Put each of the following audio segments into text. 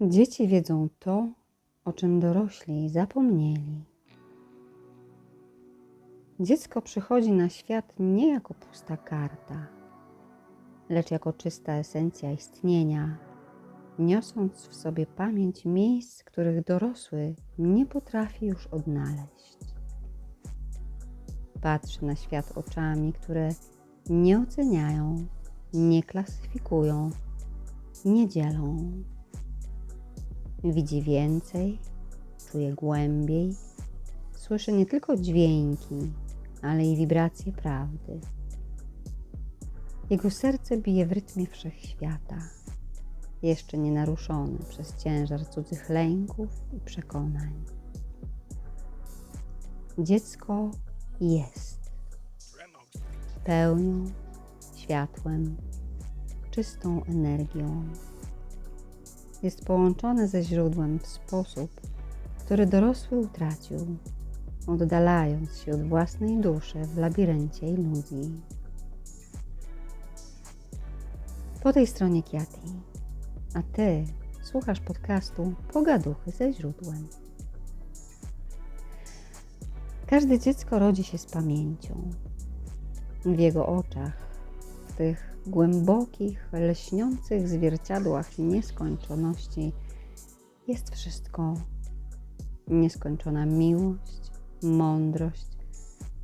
Dzieci wiedzą to, o czym dorośli zapomnieli. Dziecko przychodzi na świat nie jako pusta karta, lecz jako czysta esencja istnienia, niosąc w sobie pamięć miejsc, których dorosły nie potrafi już odnaleźć. Patrzy na świat oczami, które nie oceniają, nie klasyfikują, nie dzielą. Widzi więcej, czuje głębiej, słyszy nie tylko dźwięki, ale i wibracje prawdy. Jego serce bije w rytmie wszechświata, jeszcze nie naruszone przez ciężar cudzych lęków i przekonań. Dziecko jest pełnią, światłem, czystą energią. Jest połączone ze źródłem w sposób, który dorosły utracił, oddalając się od własnej duszy w labiryncie iluzji. Po tej stronie Kiati, a Ty słuchasz podcastu Pogaduchy ze źródłem. Każde dziecko rodzi się z pamięcią. W jego oczach, w tych głębokich, lśniących zwierciadłach nieskończoności jest wszystko. Nieskończona miłość, mądrość,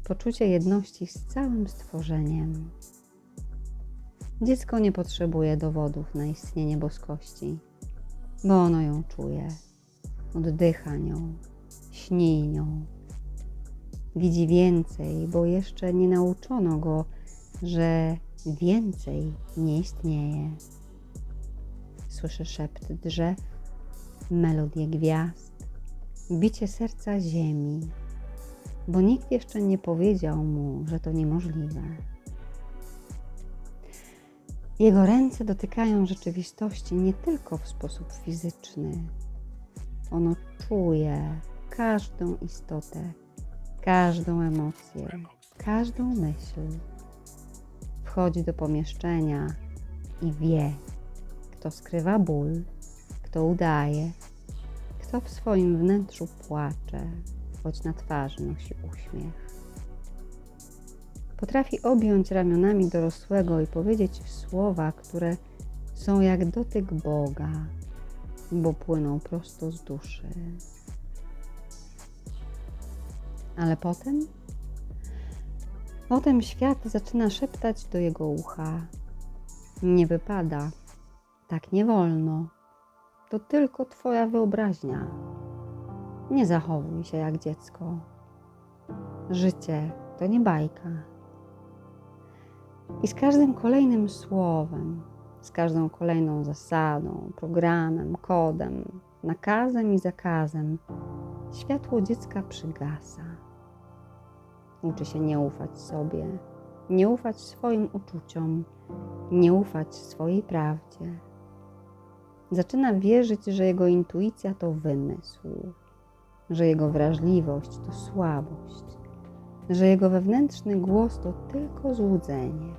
poczucie jedności z całym stworzeniem. Dziecko nie potrzebuje dowodów na istnienie boskości, bo ono ją czuje, oddycha nią, śni nią. Widzi więcej, bo jeszcze nie nauczono go, że więcej nie istnieje. Słyszy szept drzew, melodię gwiazd, bicie serca ziemi, bo nikt jeszcze nie powiedział mu, że to niemożliwe. Jego ręce dotykają rzeczywistości nie tylko w sposób fizyczny. Ono czuje każdą istotę, każdą emocję, każdą myśl. Wchodzi do pomieszczenia i wie, kto skrywa ból, kto udaje, kto w swoim wnętrzu płacze, choć na twarzy nosi uśmiech. Potrafi objąć ramionami dorosłego i powiedzieć słowa, które są jak dotyk Boga, bo płyną prosto z duszy. Ale potem, potem świat zaczyna szeptać do jego ucha. Nie wypada, tak nie wolno. To tylko Twoja wyobraźnia. Nie zachowuj się jak dziecko. Życie to nie bajka. I z każdym kolejnym słowem, z każdą kolejną zasadą, programem, kodem, nakazem i zakazem, światło dziecka przygasa. Uczy się nie ufać sobie, nie ufać swoim uczuciom, nie ufać swojej prawdzie. Zaczyna wierzyć, że jego intuicja to wymysł, że jego wrażliwość to słabość, że jego wewnętrzny głos to tylko złudzenie.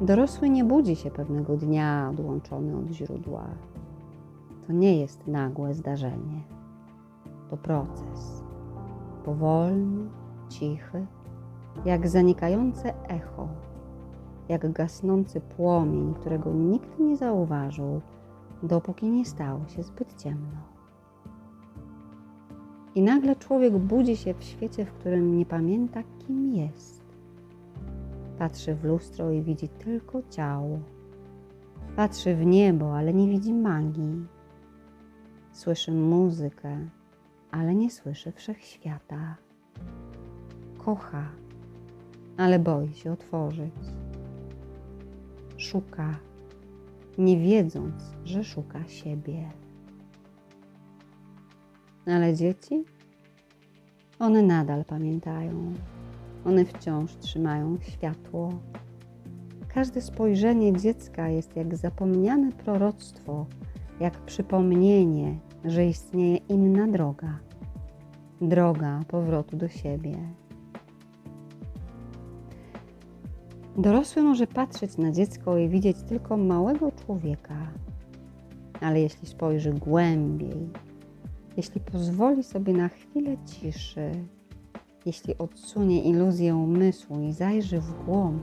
Dorosły nie budzi się pewnego dnia odłączony od źródła. To nie jest nagłe zdarzenie. To proces. Powolny, cichy, jak zanikające echo, jak gasnący płomień, którego nikt nie zauważył, dopóki nie stało się zbyt ciemno. I nagle człowiek budzi się w świecie, w którym nie pamięta, kim jest. Patrzy w lustro i widzi tylko ciało. Patrzy w niebo, ale nie widzi magii. Słyszy muzykę, ale nie słyszy wszechświata. Kocha, ale boi się otworzyć. Szuka, nie wiedząc, że szuka siebie. Ale dzieci? One nadal pamiętają. One wciąż trzymają światło. Każde spojrzenie dziecka jest jak zapomniane proroctwo, jak przypomnienie, że istnieje inna droga droga powrotu do siebie. Dorosły może patrzeć na dziecko i widzieć tylko małego człowieka, Ale jeśli spojrzy głębiej, jeśli pozwoli sobie na chwilę ciszy, jeśli odsunie iluzję umysłu i zajrzy w głąb,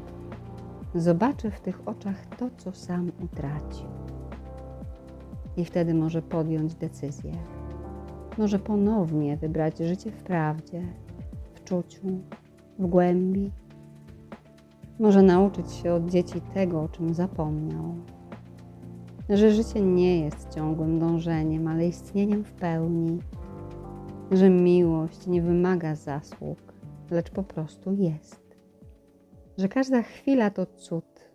zobaczy w tych oczach to, co sam utracił. I wtedy może podjąć decyzję. Może ponownie wybrać życie w prawdzie, w czuciu, w głębi. Może nauczyć się od dzieci tego, o czym zapomniał. Że życie nie jest ciągłym dążeniem, ale istnieniem w pełni. Że miłość nie wymaga zasług, lecz po prostu jest. Że każda chwila to cud,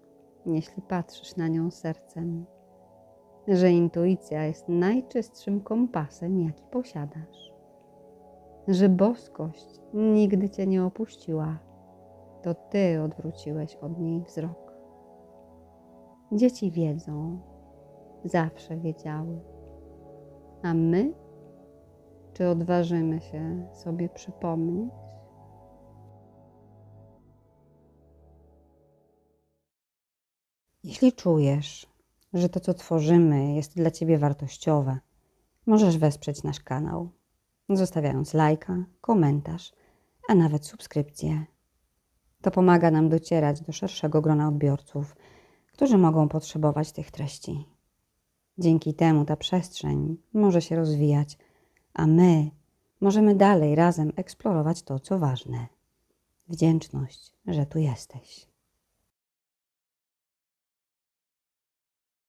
jeśli patrzysz na nią sercem. Że intuicja jest najczystszym kompasem, jaki posiadasz. Że boskość nigdy cię nie opuściła to ty odwróciłeś od niej wzrok. Dzieci wiedzą, zawsze wiedziały. A my, czy odważymy się sobie przypomnieć? Jeśli czujesz, że to, co tworzymy, jest dla ciebie wartościowe, możesz wesprzeć nasz kanał, zostawiając lajka, komentarz, a nawet subskrypcję. To pomaga nam docierać do szerszego grona odbiorców, którzy mogą potrzebować tych treści. Dzięki temu ta przestrzeń może się rozwijać, a my możemy dalej razem eksplorować to, co ważne. Wdzięczność, że tu jesteś.